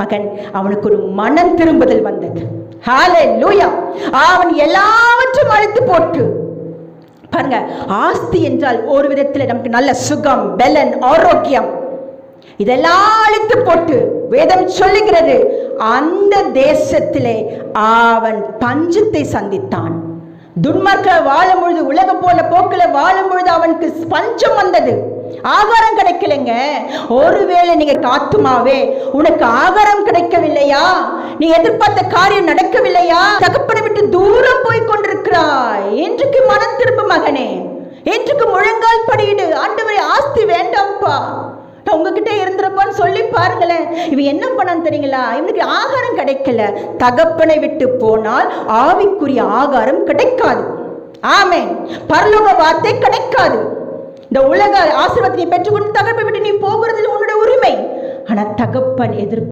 மகன் அவனுக்கு ஒரு மனம் திரும்புதல் வந்தது. அவன் எல்லாவற்றையும் அழைத்து போட்டு. பாருங்க ஆஸ்தி என்றால் ஒரு விதத்தில் நமக்கு நல்ல சுகம் பலன் ஆரோக்கியம். இதெல்லாம் அழித்து போட்டு வேதம் சொல்லுகிறது. அந்த தேசத்திலே அவன் பஞ்சத்தை சந்தித்தான். துன்மார்க்க வாழும் பொழுது உலக போல போக்கில வாழும் பொழுது அவனுக்கு பஞ்சம் வந்தது. ஆகாரம் கிடைக்கலைங்க. ஒருவேளை நீங்க காத்துமாவே உனக்கு ஆகாரம் கிடைக்கவில்லையா நீ எதிர்பார்த்த காரியம் நடக்கவில்லையா? தகப்பனை விட்டு தூரம் போய் கொண்டிருக்கிறாய். இன்றைக்கு மனம் திரும்ப மகனே? இன்றைக்கு முழங்கால் படியிடு? ஆண்டவரை ஆஸ்தி வேண்டாம்ப்பா. நான் உங்ககிட்ட இருந்திருப்பான்னு சொல்லி பாருங்களேன். இவன் என்ன பண்ணான்னு தெரியுங்களா? இவனுக்கு ஆகாரம் கிடைக்கல. தகப்பனை விட்டு போனால் ஆவிக்குரிய ஆகாரம் கிடைக்காது. ஆமே பரலோக வார்த்தை கிடைக்காது. இந்த உலக ஆசிரமத்தை பெற்றுக்கொண்டு தகப்பை விட்டு நீ போகிறது உன்னோட உரிமை. ஆனா தகப்பன் எதிர்ப்பு